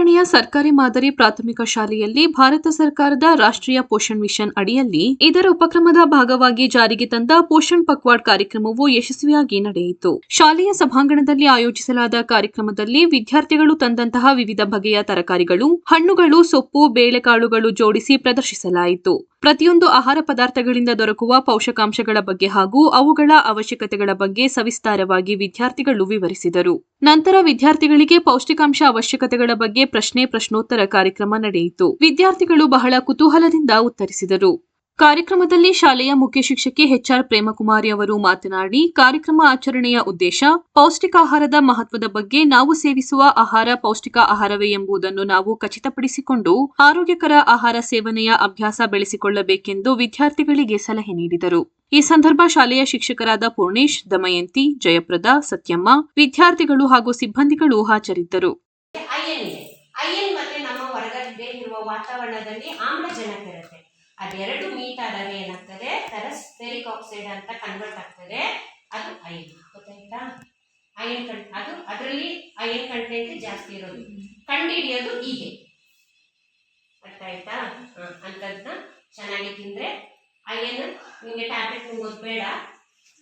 ಪುಟಾಣಿಯ ಸರ್ಕಾರಿ ಮಾದರಿ ಪ್ರಾಥಮಿಕ ಶಾಲೆಯಲ್ಲಿ ಭಾರತ ಸರ್ಕಾರದ ರಾಷ್ಟ್ರೀಯ ಪೋಷಣ್ ಮಿಷನ್ ಅಡಿಯಲ್ಲಿ ಇದರ ಉಪಕ್ರಮದ ಭಾಗವಾಗಿ ಜಾರಿಗೆ ತಂದ ಪೋಷಣ್ ಪಕ್ವಾಡ್ ಕಾರ್ಯಕ್ರಮವು ಯಶಸ್ವಿಯಾಗಿ ನಡೆಯಿತು. ಶಾಲೆಯ ಸಭಾಂಗಣದಲ್ಲಿ ಆಯೋಜಿಸಲಾದ ಕಾರ್ಯಕ್ರಮದಲ್ಲಿ ವಿದ್ಯಾರ್ಥಿಗಳು ತಂದಂತಹ ವಿವಿಧ ಬಗೆಯ ತರಕಾರಿಗಳು, ಹಣ್ಣುಗಳು, ಸೊಪ್ಪು, ಬೇಳೆಕಾಳುಗಳು ಜೋಡಿಸಿ ಪ್ರದರ್ಶಿಸಲಾಯಿತು. ಪ್ರತಿಯೊಂದು ಆಹಾರ ಪದಾರ್ಥಗಳಿಂದ ದೊರಕುವ ಪೋಷಕಾಂಶಗಳ ಬಗ್ಗೆ ಹಾಗೂ ಅವುಗಳ ಅವಶ್ಯಕತೆಗಳ ಬಗ್ಗೆ ಸವಿಸ್ತಾರವಾಗಿ ವಿದ್ಯಾರ್ಥಿಗಳು ವಿವರಿಸಿದರು. ನಂತರ ವಿದ್ಯಾರ್ಥಿಗಳಿಗೆ ಪೌಷ್ಟಿಕಾಂಶ ಅವಶ್ಯಕತೆಗಳ ಬಗ್ಗೆ ಪ್ರಶ್ನೆ ಪ್ರಶ್ನೋತ್ತರ ಕಾರ್ಯಕ್ರಮ ನಡೆಯಿತು. ವಿದ್ಯಾರ್ಥಿಗಳು ಬಹಳ ಕುತೂಹಲದಿಂದ ಉತ್ತರಿಸಿದರು. ಕಾರ್ಯಕ್ರಮದಲ್ಲಿ ಶಾಲೆಯ ಮುಖ್ಯ ಶಿಕ್ಷಕಿ ಎಚ್ಆರ್ ಪ್ರೇಮಕುಮಾರಿ ಅವರು ಮಾತನಾಡಿ, ಕಾರ್ಯಕ್ರಮ ಆಚರಣೆಯ ಉದ್ದೇಶ ಪೌಷ್ಟಿಕಾಹಾರದ ಮಹತ್ವದ ಬಗ್ಗೆ ನಾವು ಸೇವಿಸುವ ಆಹಾರ ಪೌಷ್ಟಿಕ ಆಹಾರವೇ ಎಂಬುದನ್ನು ನಾವು ಖಚಿತಪಡಿಸಿಕೊಂಡು ಆರೋಗ್ಯಕರ ಆಹಾರ ಸೇವನೆಯ ಅಭ್ಯಾಸ ಬೆಳೆಸಿಕೊಳ್ಳಬೇಕೆಂದು ವಿದ್ಯಾರ್ಥಿಗಳಿಗೆ ಸಲಹೆ ನೀಡಿದರು. ಈ ಸಂದರ್ಭ ಶಾಲೆಯ ಶಿಕ್ಷಕರಾದ ಪೂರ್ಣೇಶ್, ದಮಯಂತಿ, ಜಯಪ್ರದ, ಸತ್ಯಮ್ಮ, ವಿದ್ಯಾರ್ಥಿಗಳು ಹಾಗೂ ಸಿಬ್ಬಂದಿಗಳು ಹಾಜರಿದ್ದರು. ವಾತಾವರಣದಲ್ಲಿ ಆಮ್ಲಜನಕ ಇರುತ್ತೆ. ಅದೆರಡು ಮೀಟ್ ಆದಾಗ ಏನಾಗ್ತದೆ? ಫೆರಿಕ್ ಆಕ್ಸೈಡ್ ಅಂತ ಕನ್ವರ್ಟ್ ಆಗ್ತದೆ. ಅದು ಐನ್ ಗೊತ್ತಾಯ್ತಾ? ಐನ್ ಅದು ಅದರಲ್ಲಿ ಐನ್ ಕಂಟೆಂಟ್ ಜಾಸ್ತಿ ಇರೋದು. ಕಂಡುಹಿಡಿಯೋದು ಹೀಗೆ. ಅರ್ಥ ಆಯ್ತಾ ಹ, ಅಂಥದ್ನ ಚೆನ್ನಾಗಿ ತಿಂದ್ರೆ ಐನ್ ನಿಮಗೆ ಟ್ಯಾಬ್ಲೆಟ್ ತುಂಬೋದು ಬೇಡ.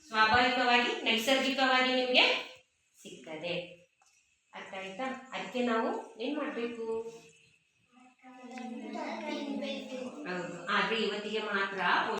ಸ್ವಾಭಾವಿಕವಾಗಿ ನೈಸರ್ಗಿಕವಾಗಿ ನಿಮಗೆ ಸಿಗ್ತದೆ. ಅರ್ಥ ಆಯ್ತಾ? ಅದಕ್ಕೆ ನಾವು ಏನು ಮಾಡಬೇಕು? આવી વધી એમાં આપણા